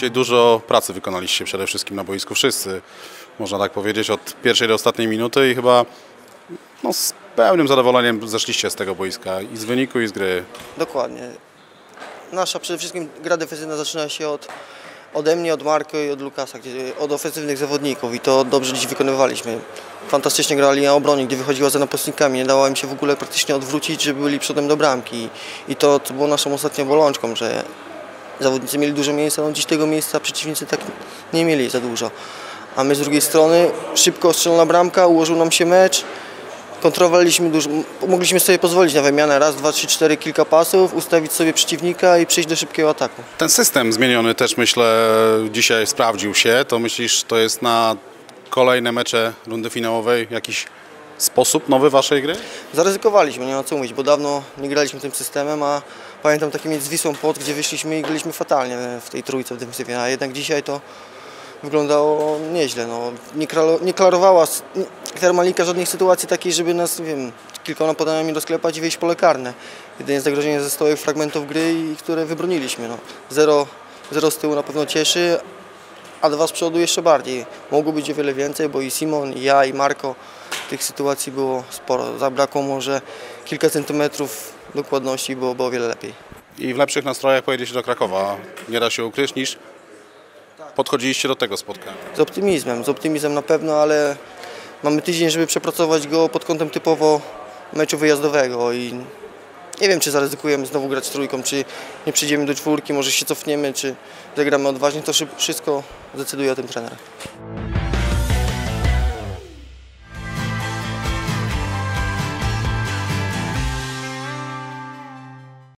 Dzisiaj dużo pracy wykonaliście przede wszystkim na boisku wszyscy, można tak powiedzieć, od pierwszej do ostatniej minuty i chyba no, z pełnym zadowoleniem zeszliście z tego boiska i z wyniku i z gry. Dokładnie. Nasza przede wszystkim gra defensywna zaczyna się od, ode mnie, od Marko i od Lukasa, od ofensywnych zawodników i to dobrze dziś wykonywaliśmy. Fantastycznie grali na obronie, gdzie wychodziła za napastnikami, nie dało im się w ogóle praktycznie odwrócić, żeby byli przodem do bramki i to, to było naszą ostatnią bolączką, że zawodnicy mieli dużo miejsca, no dziś tego miejsca przeciwnicy tak nie mieli za dużo. A my z drugiej strony szybko strzelona bramka, ułożył nam się mecz, kontrolowaliśmy dużo, mogliśmy sobie pozwolić na wymianę raz, dwa, trzy, cztery, kilka pasów, ustawić sobie przeciwnika i przejść do szybkiego ataku. Ten system zmieniony też myślę dzisiaj sprawdził się. To myślisz, to jest na kolejne mecze rundy finałowej jakiś sposób nowy waszej gry? Zaryzykowaliśmy, nie ma co mówić, bo dawno nie graliśmy tym systemem, a pamiętam taki mecz z Wisłą Płot, gdzie wyszliśmy i graliśmy fatalnie w tej trójce w defensywie, a jednak dzisiaj to wyglądało nieźle. No. Nie, kralo- nie klarowała Termalika żadnych sytuacji takiej, żeby nas, nie wiem, kilkoma podaniami rozklepać i wyjść w pole karne. Jedynie zagrożenie ze stałych fragmentów gry, które wybroniliśmy. No. Zero, zero z tyłu na pewno cieszy, a dwa z przodu jeszcze bardziej. Mogło być o wiele więcej, bo i Simon, i ja, i Marko tych sytuacji było sporo. Zabrakło może kilka centymetrów dokładności, było, było o wiele lepiej. I w lepszych nastrojach pojedziecie do Krakowa. Nie da się ukryć niż podchodziliście do tego spotkania. Z optymizmem, z optymizmem na pewno, ale mamy tydzień, żeby przepracować go pod kątem typowo meczu wyjazdowego i nie wiem, czy zaryzykujemy znowu grać trójką, czy nie przyjdziemy do czwórki, może się cofniemy, czy zagramy odważnie, to wszystko decyduje o tym trener.